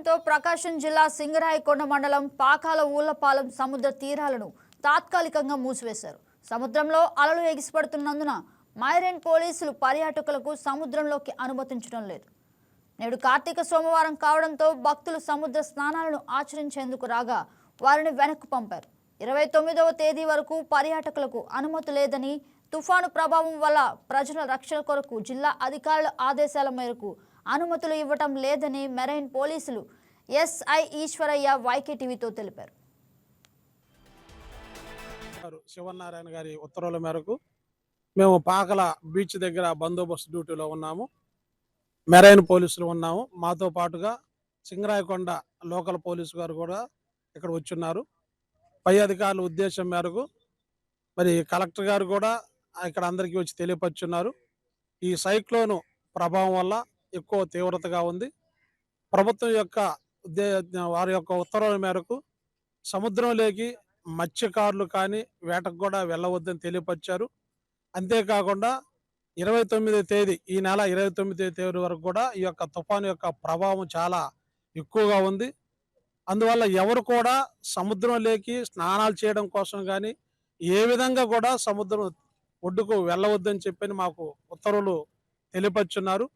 వర్షంతో ప్రకాశం జిల్లా సింగరాయకొండ మండలం పాకాల ఊళ్ళపాలెం సముద్ర తీరాలను తాత్కాలికంగా మూసివేశారు. సముద్రంలో అలలు ఎగిసిపడుతున్నందున మైరెన్ పోలీసులు పర్యాటకులకు సముద్రంలోకి అనుమతించడం లేదు. నేడు కార్తీక సోమవారం కావడంతో భక్తులు సముద్ర స్నానాలను ఆచరించేందుకు రాగా వారిని వెనక్కు పంపారు. ఇరవై తొమ్మిదవ తేదీ వరకు పర్యాటకులకు అనుమతి లేదని తుఫాను ప్రభావం వల్ల ప్రజల రక్షణ కొరకు జిల్లా అధికారుల ఆదేశాల మేరకు అనుమతులు ఇవ్వటం లేదని మెరైన్ పోలీసులు ఎస్ఐ ఈశ్వరయ్య వైకే టీవీతో తెలిపారు. గారు శివనారాయణ గారి ఉత్తర్వుల మేరకు మేము పాకల బీచ్ దగ్గర బందోబస్తు డ్యూటీలో ఉన్నాము. మెరైన్ పోలీసులు ఉన్నాము. మాతో పాటుగా సింగరాయకొండ లోకల్ పోలీసు గారు కూడా ఇక్కడ వచ్చున్నారు. పై అధికారుల ఉద్దేశం మేరకు మరి కలెక్టర్ గారు కూడా ఇక్కడ అందరికీ వచ్చి తెలియపరుచున్నారు. ఈ సైక్లోను ప్రభావం వల్ల ఎక్కువ తీవ్రతగా ఉంది. ప్రభుత్వం యొక్క వారి యొక్క ఉత్తర్వుల మేరకు సముద్రంలోకి మత్స్యకారులు కానీ వేటకు కూడా వెళ్ళవద్దని తెలియపరిచారు. అంతేకాకుండా ఇరవై తొమ్మిదో తేదీ ఈ నెల ఇరవై తొమ్మిదో తేదీ వరకు కూడా ఈ యొక్క తుఫాను యొక్క ప్రభావం చాలా ఎక్కువగా ఉంది. అందువల్ల ఎవరు కూడా సముద్రంలోకి స్నానాలు చేయడం కోసం కానీ ఏ విధంగా కూడా సముద్రం ఒడ్డుకు వెళ్ళవద్దని చెప్పని మాకు ఉత్తర్వులు తెలియపరుచున్నారు.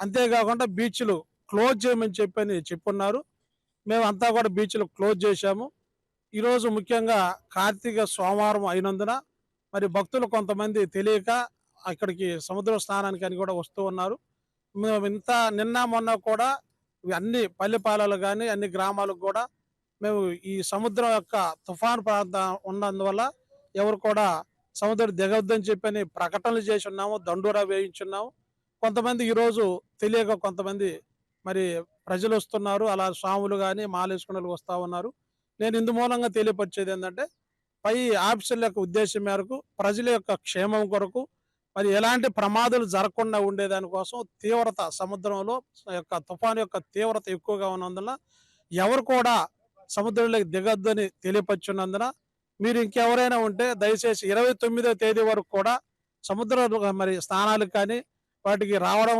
అంతేకాకుండా బీచ్లు క్లోజ్ చేయమని చెప్పని చెప్పున్నారు. మేము అంతా కూడా బీచ్లు క్లోజ్ చేశాము. ఈరోజు ముఖ్యంగా కార్తీక సోమవారం అయినందున మరి భక్తులు కొంతమంది తెలియక అక్కడికి సముద్ర స్నానానికి అని కూడా వస్తూ ఉన్నారు. మేము ఇంత నిన్న మొన్న కూడా అన్ని పల్లెపాలలు కానీ అన్ని గ్రామాలకు కూడా మేము ఈ సముద్రం యొక్క తుఫాను ప్రాంతం ఉన్నందువల్ల ఎవరు కూడా సముద్రం దిగవద్దని చెప్పని ప్రకటనలు చేసి ఉన్నాము దండూరా వేయించున్నాము. కొంతమంది ఈరోజు తెలియక కొంతమంది మరి ప్రజలు వస్తున్నారు. అలా స్వాములు కానీ మాలేసుకునే వస్తూ ఉన్నారు. నేను ఇందు మూలంగా తెలియపరిచేది ఏంటంటే పై ఆఫీసర్ల యొక్క ఉద్దేశం మేరకు ప్రజల యొక్క క్షేమం కొరకు మరి ఎలాంటి ప్రమాదాలు జరగకుండా ఉండేదాని కోసం తీవ్రత సముద్రంలో యొక్క తుఫాను యొక్క తీవ్రత ఎక్కువగా ఉన్నందున ఎవరు కూడా సముద్రంలోకి దిగొద్దని తెలియపరుచున్నందున మీరు ఇంకెవరైనా ఉంటే దయచేసి ఇరవై తొమ్మిదో తేదీ వరకు కూడా సముద్ర మరి స్నానాలకు కానీ వాటికి రావడం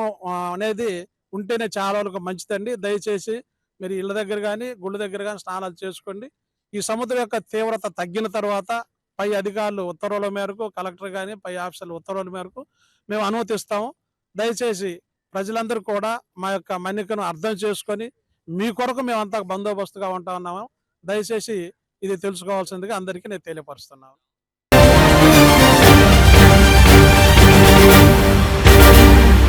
అనేది ఉంటేనే చాలా వరకు మంచిదండి. దయచేసి మీరు ఇళ్ళ దగ్గర కానీ గుళ్ళ దగ్గర కానీ స్నానాలు చేసుకోండి. ఈ సముద్రం యొక్క తీవ్రత తగ్గిన తర్వాత పై అధికారులు ఉత్తర్వుల మేరకు కలెక్టర్ కానీ పై ఆఫీసర్లు ఉత్తర్వుల మేరకు మేము అనుమతిస్తాము. దయచేసి ప్రజలందరూ కూడా మా యొక్క మన్నికను అర్థం చేసుకొని మీ కొరకు మేము అంతా బందోబస్తుగా ఉంటా ఉన్నాము. దయచేసి ఇది తెలుసుకోవాల్సిందిగా అందరికీ నేను తెలియపరుస్తున్నాను.